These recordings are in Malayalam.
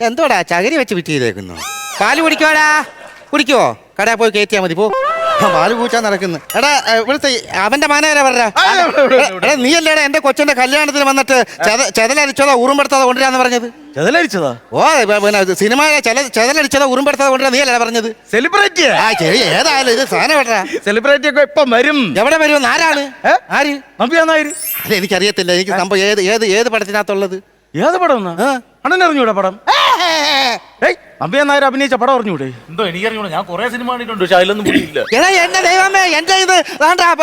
എന്തോടാ ചകിരി വെച്ച് വിറ്റ് ചെയ്തേക്കുന്നു? പാൽ കുടിക്കോടാ കുടിക്കോ കടയിൽ പോയി കയറ്റിയാ മതി പോ. പാൽ കൂച്ചാ നടക്കുന്നു. എടാ ഇവിടുത്തെ അവന്റെ മാനേരെ പറഞ്ഞ. നീ അല്ലേടാ എന്റെ കൊച്ചിന്റെ കല്യാണത്തിന് വന്നിട്ട് ചെത- ചെതലരിച്ചതോ ഉറുമ്പെടുത്തതോ കൊണ്ടുവരാന്ന് പറഞ്ഞത്? ചെതലരിച്ചതാ ഓ ഇപ്പൊ പിന്നെ സിനിമ ചെതലടിച്ചതോ ഉറുമ്പെടുത്തതോ കൊണ്ടുവരാ നീ അല്ലേ പറഞ്ഞത്. സെലിബ്രേറ്റ്? ആ ശരി ഏതായാലും ഇത് സാധനം എവിടാ സെലിബ്രേറ്റ് ഒക്കെ ഇപ്പം വരും. എവിടെ വരും ആരാണ്? ആര്? നമ്പിയാ അല്ലെ എനിക്കറിയത്തില്ല. എനിക്ക് സംഭവം ഏത് ഏത് ഏത് പടത്തിനകത്തുള്ളത്? ഏത് പടം അണ്ണൻ അറിഞ്ഞൂടെ പടം? നായർ അഭിനയിച്ച പടം അറിഞ്ഞൂടെ? എന്തോ എനിക്കറിഞ്ഞൂടാ ഞാൻ കുറെ സിനിമ കണ്ടിട്ടുണ്ട് പക്ഷെ അതിലൊന്നും പുള്ളിയില്ല. എടാ എന്റെ ദൈവമേ എന്റെ ഇത്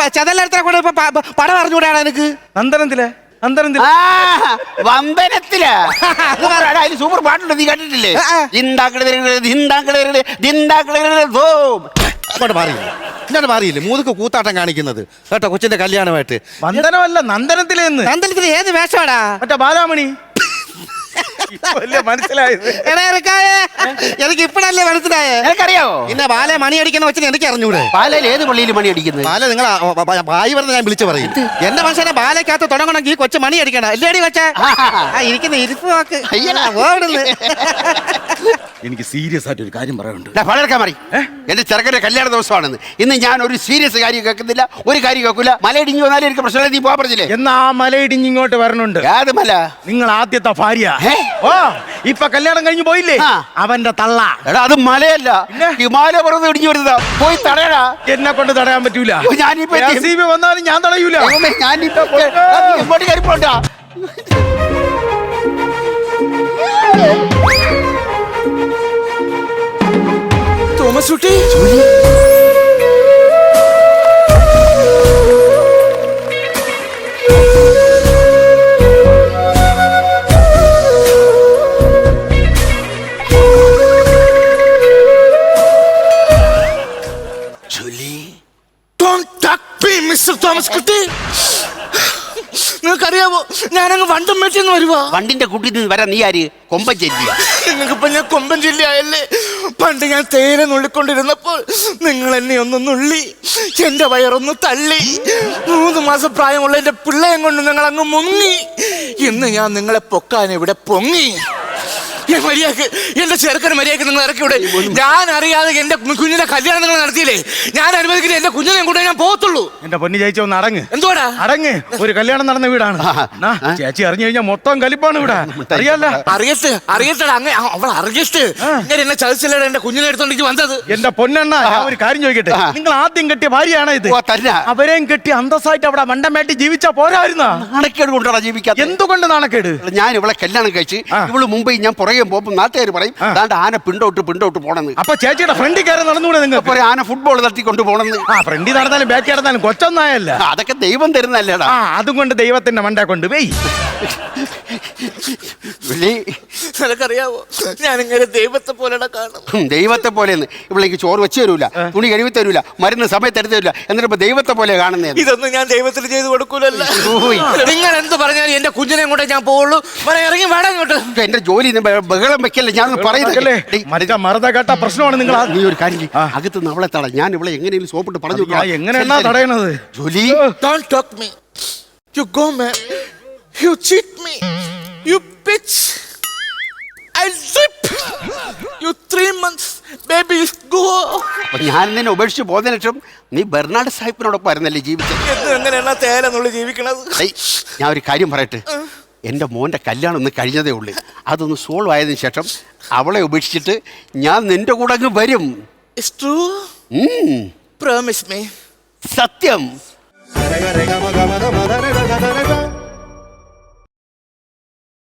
ചെതലെടുത്ത കൂടെ ഇപ്പൊ പ- പ- പടം അറിഞ്ഞൂടാണ് എനിക്ക് നന്ദനത്തിലെ നന്ദനത്തിലെ. സൂപ്പർ പാട്ടുണ്ട് നീ കണ്ടിട്ടില്ലേ? മാറിയില്ല. മൂതുക്ക് കൂത്താട്ടം കാണിക്കുന്നത്. കേട്ടോ കൊച്ചിന്റെ കല്യാണമായിട്ട്. വന്ദനമല്ല നന്ദനത്തിലെന്ന് നന്ദനത്തിൽ ഏത് വേഷമാടാ? മറ്റേ ബാലാമണി. ഇപ്പല്ലേ മനസ്സിലായത്? എടാ ഇറക്കായേ എനിക്ക് ഇപ്പഴല്ലേ മനസ്സിലായേ? എനിക്കറിയാവോ? പിന്നെ ബാലെ മണി അടിക്കുന്ന കൊച്ചിന് എനിക്ക് അറിഞ്ഞൂടെ? പാലയിൽ ഏത് പള്ളിയിൽ മണി അടിക്കുന്നത്? ബാല നിങ്ങൾ ബായി പറഞ്ഞ ഞാൻ വിളിച്ചു പറയും. എന്റെ മനുഷ്യനെ ബാലക്കകത്ത് തുടങ്ങണമെങ്കിൽ ഈ കൊച്ചു മണി അടിക്കണം. ഇല്ലേടി കൊച്ചേ? ആ. ഇരിക്കുന്ന ഇരിപ്പ് വാക്ക്. ഓടുന്നു എനിക്ക് സീരിയസ് ആയിട്ട് ഒരു കാര്യം പറയാനുണ്ട്. പലർക്കാൻ മറി എന്റെ ചെറുക്കന്റെ കല്യാണ ദിവസമാണെന്ന്. ഇന്ന് ഞാൻ ഒരു സീരിയസ് കാര്യം കേൾക്കുന്നില്ല ഒരു കാര്യം കേൾക്കില്ല മലയിടിഞ്ഞു വന്നാലും എനിക്ക് പ്രശ്നമില്ല. നീ പോകാൻ പറഞ്ഞില്ലേ? എന്നാ ആ മലയിടിഞ്ഞ് ഇങ്ങോട്ട് വരണുണ്ട്? ഏത് മല? നിങ്ങൾ ആദ്യത്തെ ഭാര്യ. ഏ? ഓ ഇപ്പൊ കല്യാണം കഴിഞ്ഞു പോയില്ലേ? ആ. അവന്റെ തള്ള. എടാ അത് മലയല്ല. പിന്നെ? ഹിമാലയ പർവതം ഇടിഞ്ഞു വരുന്നതാ. പോയി തടയടാ. എന്നെ കൊണ്ട് തടയാൻ പറ്റൂല. ഓ, ഞാനിപ്പോ ചെയ്യും? JCB വന്നാലും ഞാൻ തടയൂല. ദൈവമേ, ഞാനിപ്പോ ഇങ്ങോട്ട് കയറി മിസ്റ്റർ തോമസ് കുട്ടി നിങ്ങൾക്കറിയാമോ ഞാനങ്ങ് വണ്ടം മേട്ടിന്ന് വരുവാ. വണ്ടിന്റെ കൂട്ടിൽ നിന്ന് വരാൻ നീ ആര്? കൊമ്പൻ ചെല്ലിയ. നിങ്ങൾക്കിപ്പോ ഞാൻ കൊമ്പൻ ചെല്ലിയായല്ലേ? പണ്ട് ഞാൻ തേയില നുള്ളിക്കൊണ്ടിരുന്നപ്പോൾ നിങ്ങൾ എന്നെ ഒന്ന് നുള്ളി എന്റെ വയറൊന്ന് തള്ളി. മൂന്ന് മാസം പ്രായമുള്ള എന്റെ പിള്ളയും കൊണ്ട് നിങ്ങൾ അങ്ങ് മുങ്ങി. ഇന്ന് ഞാൻ നിങ്ങളെ പൊക്കാൻ ഇവിടെ പൊങ്ങി. മര്യാദയ്ക്ക് എന്റെ ചെറുക്കന് മര്യാദയ്ക്ക് നിങ്ങൾ ഇറക്കിവിടെ. ഞാൻ അറിയാതെ എന്റെ കുഞ്ഞിന്റെ കല്യാണം നിങ്ങൾ നടത്തിയില്ലേ? ഞാൻ അനുവദിക്കില്ല എന്റെ കുഞ്ഞിനെ കൂടെ ഞാൻ പോകത്തുള്ളൂ. എന്റെ പൊന്നി ചേച്ചി ഒന്ന് അടങ്ങ്. എന്തുവാടാ? അടങ്ങ്. ഒരു കല്യാണം നടന്ന വീടാണ്. ചേച്ചി അറിഞ്ഞു കഴിഞ്ഞാൽ മൊത്തം കലിപ്പാണ് ഇവിടെ. അറിയാല്ല അറിയത്ത് അറിയത്തടാ അങ്ങ് അവൾ അറിയത്ത് ഇങ്ങനെ എന്നെ ചതിച്ചില്ലടാ എന്റെ കുഞ്ഞിനെ എടുത്തോണ്ടെങ്കിൽ വന്നത്? എന്റെ പൊന്നെണ്ണ ഒരു കാര്യം ചോദിക്കട്ടെ? നിങ്ങൾ ആദ്യം കെട്ടിയ ഭാര്യയാണ് ഇത്. അവരെയും കെട്ടി അന്തസ്സായിട്ട് അവിടെ മണ്ടമേട്ടി ജീവിച്ചാ പോരായിരുന്ന? നാണക്കേട് കൊണ്ടാണ് ജീവിക്കാത്ത എന്തുകൊണ്ട് നാണക്കേട്? ഞാൻ ഇവളെ കല്യാണം കഴിച്ച്. ഇവൾ മുമ്പേ ഞാൻ പുറകെ പോകുമ്പോൾ നാട്ടുകാർ പറയും അതാണ്ട് ആന പിണ്ടോട്ട് പിണ്ടോട്ട് പോണെന്ന്. അപ്പൊ ചേച്ചിയുടെ ഫ്രണ്ടിൽ കയറി നടന്നുകൂടെ നിങ്ങൾ നിങ്ങൾക്ക് ഒരു ആന ഫുട്ബോൾ തട്ടിക്കൊണ്ട് പോണെന്ന്. ആ ഫ്രണ്ടിൽ നടന്നാലും ബാക്കി നടന്നാലും കൊച്ചൊന്നായല്ല. അതൊക്കെ ദൈവം തരുന്നല്ലേടാ ആ അതും കൊണ്ട് ദൈവത്തിന്റെ മണ്ട കൊണ്ട് വെയ്. നിനക്കറിയാവോ? ദൈവത്തെ പോലെടാ കാണും ദൈവത്തെ പോലെന്ന് ഇവിളേക്ക് ചോറ് വെച്ച് തരൂല തുണി കഴുകി തരൂല മരുന്ന് സമയത്ത് എടുത്തു തരില്ല എന്നിട്ട് ഇപ്പൊ ദൈവത്തെ പോലെ കാണുന്നേ ഇതൊന്നും ഞാൻ ദൈവത്തിൽ ചെയ്ത് കൊടുക്കൂലല്ലോ. നിങ്ങൾ എന്ത് പറഞ്ഞാലും എന്റെ കുഞ്ഞിനെ കൂടെ ഞാൻ പോവുള്ളൂ. ഇറങ്ങി വേണം ഇങ്ങോട്ട്. എന്റെ ജോലി ബഹളം വെക്കല്ലേ ഞാൻ മറുത കേട്ട പ്രശ്നമാണ് നിങ്ങൾ നീ ഒരു കാര്യം ചെയ്യ്. അകത്ത് നിന്ന് അവളെ തട ഞാൻ ഇവളെ എങ്ങനെയും സോപ്പിട്ട് പറഞ്ഞു ഞാൻ എങ്ങനെയാ തടയണത് ജോലി Don't talk me. You go, man. You cheat me. You bitch. I'll zip. You three months. Baby, go. അപ്പൊ ഞാൻ നിന്നെ ഉപേക്ഷിച്ച് പോകുന്ന ലക്ഷം നീ ബെർണാഡ് സാഹിബിനോടൊപ്പം ആയിരുന്നല്ലേ ജീവിച്ചത് എന്ന് എങ്ങനെയാണ് തേലെന്നുള്ള ജീവിക്കണത് ഏയ്, ഞാൻ ഒരു കാര്യം പറയട്ടെ എന്റെ മോന്റെ കല്യാണം ഒന്ന് കഴിഞ്ഞതേ ഉള്ളൂ. അതൊന്ന് സോൾവ് ആയതിനു ശേഷം അവളെ ഉപേക്ഷിച്ചിട്ട് ഞാൻ നിന്റെ കൂടെ അങ്ങ് വരും. It's true. ഉം, Promise me. സത്യം.